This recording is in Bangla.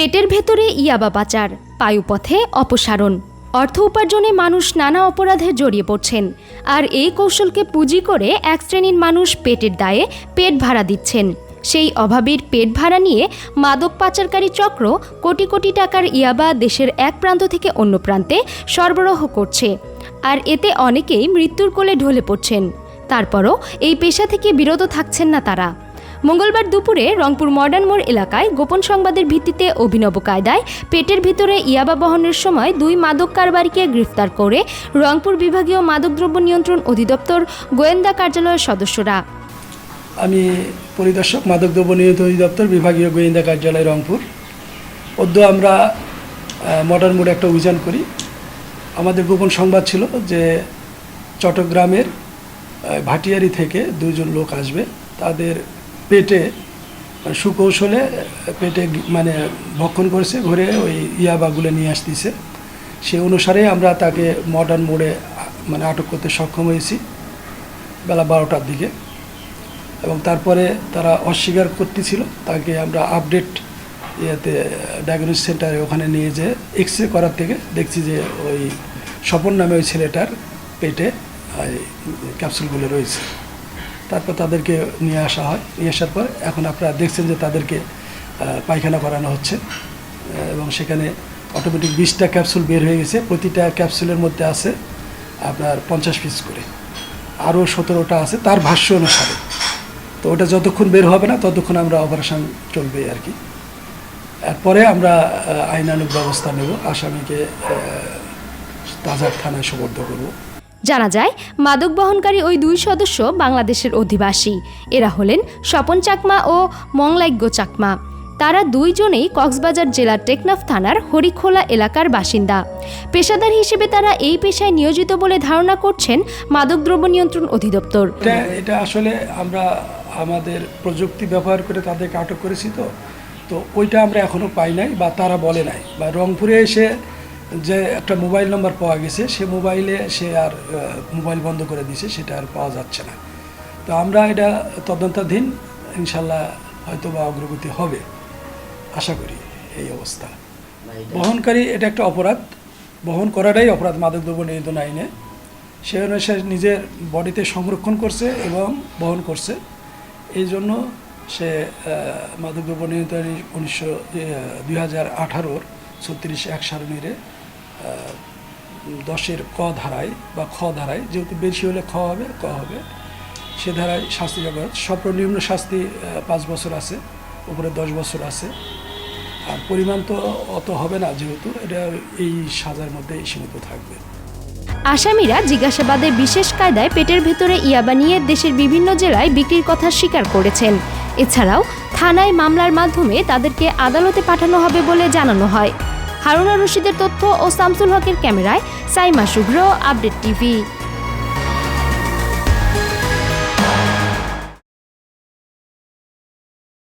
পেটের ভেতরে ইয়াবা পাচার, পায়ুপথে অপসারণ। অর্থ উপার্জনে মানুষ নানা অপরাধে জড়িয়ে পড়ছেন। আর এই কৌশলকে পুঁজি করে এক শ্রেণির মানুষ পেটের দায়ে পেট ভাড়া দিচ্ছেন। সেই অভাবের পেট ভাড়া নিয়ে মাদক পাচারকারী চক্র কোটি কোটি টাকার ইয়াবা দেশের এক প্রান্ত থেকে অন্য প্রান্তে সরবরাহ করছে। আর এতে অনেকেই মৃত্যুর কোলে ঢলে পড়ছেন। তারপরও এই পেশা থেকে বিরত থাকছেন না তারা। মঙ্গলবার দুপুরে রংপুর মডার্ন মোড় এলাকায় গোপন সংবাদের ভিত্তিতে অভিনব কায়দায় পেটের ভিতরে ইয়াবা বহনের সময় দুই মাদক কারবারিকে গ্রেফতার করে রংপুর বিভাগীয় মাদকদ্রব্য নিয়ন্ত্রণ অধিদপ্তর গোয়েন্দা কার্যালয়ের সদস্যরা। আমি পরিদর্শক, মাদকদ্রব্য নিয়ন্ত্রণ অধিদপ্তর, বিভাগীয় গোয়েন্দা কার্যালয় রংপুর। অদ্য আমরা মডার্ন মোড়ে একটা অভিযান করি। আমাদের গোপন সংবাদ ছিল যে চট্টগ্রামের ভাটিয়ারি থেকে দুজন লোক আসবে। তাদের পেটে সুকৌশলে পেটে মানে ভক্ষণ করেছে, ঘুরে ওই ইয়াবাগুলো নিয়ে আসতেছে। সে অনুসারে আমরা তাকে মডার্ন মোড়ে মানে আটক করতে সক্ষম হয়েছি বেলা বারোটার দিকে। এবং তারপরে তারা অস্বীকার করতেছিল, তাকে আমরা আপডেট ইয়েতে ডায়াগনোস সেন্টারে ওখানে নিয়ে যে এক্স রে করার থেকে দেখছি যে ওই স্বপন নামে ওই ছেলেটার পেটে ক্যাপসুলগুলো রয়েছে। তারপর তাদেরকে নিয়ে আসা হয়, নিয়ে আসার পর এখন আপনারা দেখছেন যে তাদেরকে পায়খানা করানো হচ্ছে। এবং সেখানে অটোমেটিক বিশটা ক্যাপসুল বের হয়ে গেছে। প্রতিটা ক্যাপসুলের মধ্যে আছে আপনার পঞ্চাশ পিস করে। আরও সতেরোটা আছে, তার ভাষ্য অনুসারে। তো ওটা যতক্ষণ বের হবে না, ততক্ষণ আমরা অপারেশন চলবে আর কি। এরপরে আমরা আইনানুগ ব্যবস্থা নেব। আসামিকে তাজার থানায় সোপর্দ করব। জানা যায়, মাদক বহনকারী ওই দুই সদস্য বাংলাদেশের অধিবাসী। এরা হলেন স্বপন চাকমা ও মংলাইজ্ঞ চাকমা। তারা দুইজনেই কক্সবাজার জেলার টেকনাফ থানার হরিখোলা এলাকার বাসিন্দা। পেশাদার হিসেবে তারা এই পেশায় নিয়োজিত বলে ধারণা করছেন মাদকদ্রব্য নিয়ন্ত্রণ অধিদপ্তর। এটা আসলে আমরা আমাদের প্রযুক্তি ব্যবহার করে তাদেরকে আটক করেছি তো। তো ওইটা আমরা এখনও পাই নাই বা তারা বলে নাই। বা রংপুরে এসে যে একটা মোবাইল নম্বর পাওয়া গেছে সে মোবাইলে সে আর মোবাইল বন্ধ করে দিয়েছে সেটা আর পাওয়া যাচ্ছে না। তো আমরা এটা তদন্তাধীন ইনশাল্লাহ হয়তো বা অগ্রগতি হবে আশা করি এই অবস্থা। বহনকারী এটা একটা অপরাধ বহন করাটাই অপরাধ মাদকদ্রব্য নিয়ন্ত্রণ আইনে। সে অনুসারে নিজের বডিতে সংরক্ষণ করছে এবং বহন করছে। এই জন্য সে আহ, মাদকদ্রব্য নিয়ন্ত্রণ উনিশশো দুই হাজার আঠারোর ছত্রিশ এক সারণীরে দশের ক ধারায় বা খ ধারায়, যেহেতু বেশি হলে খ হবে, ক হবে, সে ধারায় শাস্তি জগৎ সর্বনিম্ন শাস্তি পাঁচ বছর আছে, উপরে দশ বছর আছে। আর পরিমাণ তো অত হবে না যেহেতু, এটা এই সাজার মধ্যেই সীমিত থাকবে। আসামিরা জিজ্ঞাসাবাদে বিশেষ কায়দায় পেটের ভেতরে ইয়াবা নিয়ে দেশের বিভিন্ন জেলায় বিক্রির কথা স্বীকার করেছেন। এছাড়াও থানায় মামলার মাধ্যমে তাদেরকে আদালতে পাঠানো হবে বলে জানানো হয়। হারুনা রশিদের তথ্য ও শামসুল হকের ক্যামেরায় সাইমা শুভ্র আপডেট টিভি।